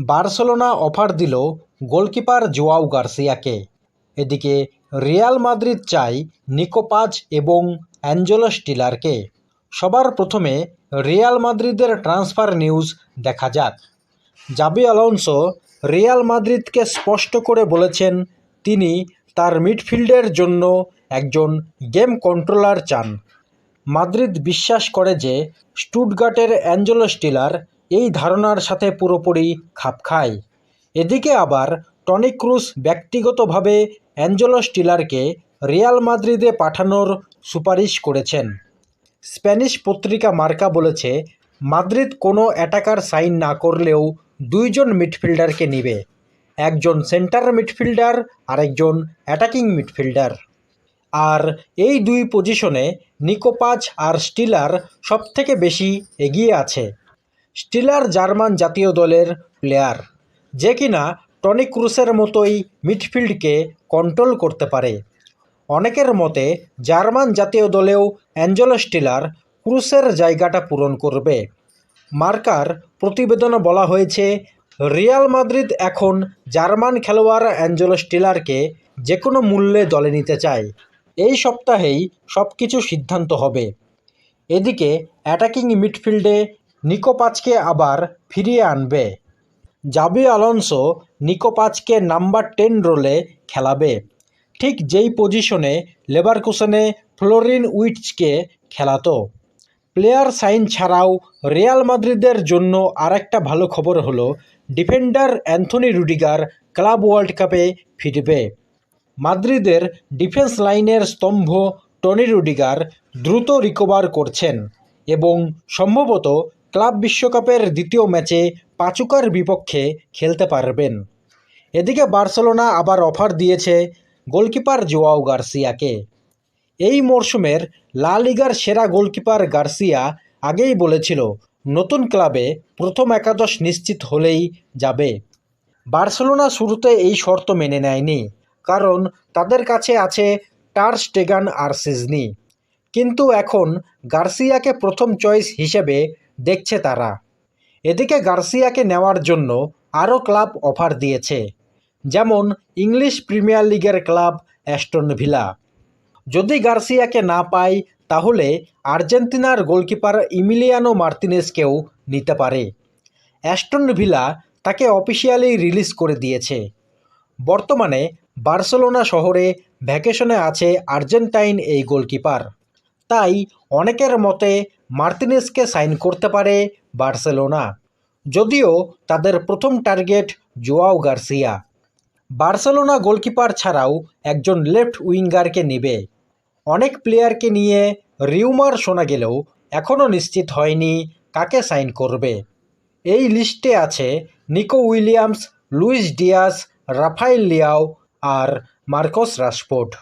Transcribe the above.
Barcelona offer দিল goalkeeper Joao গার্সিয়াকে। এদিকে রিয়াল মাদ্রিদ চাই নিকোপাজ এবং অ্যাঞ্জেলো স্টিলারকে। সবার প্রথমে রিয়াল মাদ্রিদের ট্রান্সফার নিউজ দেখা যাক। জাবি আলোনসো রিয়াল মাদ্রিদকে স্পষ্ট করে বলেছেন, তিনি তার মিডফিল্ডের জন্য একজন গেম কন্ট্রোলার চান। মাদ্রিদ বিশ্বাস করে যে, স্টুটগার্টের অ্যাঞ্জেলো স্টিলার এই ধারণার সাথে পুরোপুরি খাপ খায়। এদিকে আবার টনি ক্রুস ব্যক্তিগতভাবে অ্যাঞ্জেলো স্টিলারকে রিয়াল মাদ্রিদে পাঠানোর সুপারিশ করেছেন। স্প্যানিশ পত্রিকা মার্কা বলেছে, মাদ্রিদ কোনো অ্যাটাকার সাইন না করলেও দুইজন মিডফিল্ডারকে নেবে। একজন সেন্টার মিডফিল্ডার আর একজন অ্যাটাকিং মিডফিল্ডার। আর এই দুই পজিশনে নিকোপাজ আর স্টিলার সবথেকে বেশি এগিয়ে আছে। স্টিলার জার্মান জাতীয় দলের প্লেয়ার, যে কিনা টনি ক্রুসের মতোই মিডফিল্ডকে কন্ট্রোল করতে পারে। অনেকের মতে, জার্মান জাতীয় দলেও অ্যাঞ্জেলো স্টিলার ক্রুসের জায়গাটা পূরণ করবে। মার্কার প্রতিবেদনে বলা হয়েছে, রিয়াল মাদ্রিদ এখন জার্মান খেলোয়াড় অ্যাঞ্জেলো স্টিলারকে যে কোনো মূল্যে দলে নিতে চায়। এই সপ্তাহেই সব কিছু সিদ্ধান্ত হবে। এদিকে অ্যাটাকিং মিডফিল্ডে নিকোপাচকে আবার ফিরিয়ে আনবে। জাবি আলনসো নিকোপাচকে নাম্বার টেন রোলে খেলাবে। ঠিক যেই পজিশনে লেভারকুসেনে ফ্লোরিন উইটসকে খেলাতো। প্লেয়ার সাইন ছাড়াও রিয়াল মাদ্রিদের জন্য আরেকটা ভালো খবর হলো, defender Anthony Rudiger club world কাপে ফিরবে। মাদ্রিদের ডিফেন্স লাইনের স্তম্ভ টনি রুডিগার দ্রুত রিকভার করছেন এবং সম্ভবত ক্লাব বিশ্বকাপের দ্বিতীয় ম্যাচে পাচুকার বিপক্ষে খেলতে পারবেন। এদিকে বার্সেলোনা আবার অফার দিয়েছে গোলকিপার জোয়াও গার্সিয়াকে। এই মরশুমের লা লিগার সেরা গোলকিপার গার্সিয়া আগেই বলেছিল, নতুন ক্লাবে প্রথম একাদশ নিশ্চিত হলেই যাবে। বার্সেলোনা শুরুতে এই শর্ত মেনে নেয়নি, কারণ তাদের কাছে আছে টার স্টেগান আর সিজনি কিন্তু এখন গার্সিয়াকে প্রথম চয়েস হিসেবে দেখছে তারা। এদিকে গার্সিয়াকে নেওয়ার জন্য আরও ক্লাব অফার দিয়েছে, যেমন ইংলিশ প্রিমিয়ার লিগের ক্লাব অ্যাস্টন ভিলা। যদি গার্সিয়াকে না পায়, তাহলে আর্জেন্টিনার গোলকিপার ইমিলিয়ানো মার্তিনেসকেও নিতে পারে। অ্যাস্টন ভিলা তাকে অফিসিয়ালি রিলিজ করে দিয়েছে। বর্তমানে বার্সেলোনা শহরে ভ্যাকেশনে আছে আর্জেন্টাইন এই গোলকিপার। তাই অনেকের মতে মার্তিনেসকে সাইন করতে পারে বার্সেলোনা, যদিও তাদের প্রথম target Joao Garcia. Barcelona goalkeeper ছাড়াও একজন লেফট উইঙ্গারকে নেবে। অনেক প্লেয়ারকে নিয়ে রিউমার শোনা গেলেও এখনও নিশ্চিত হয়নি কাকে সাইন করবে। এই লিস্টে আছে Nico Williams, Luis Diaz Rafael Leao আর মার্কোস রাশফোর্ড।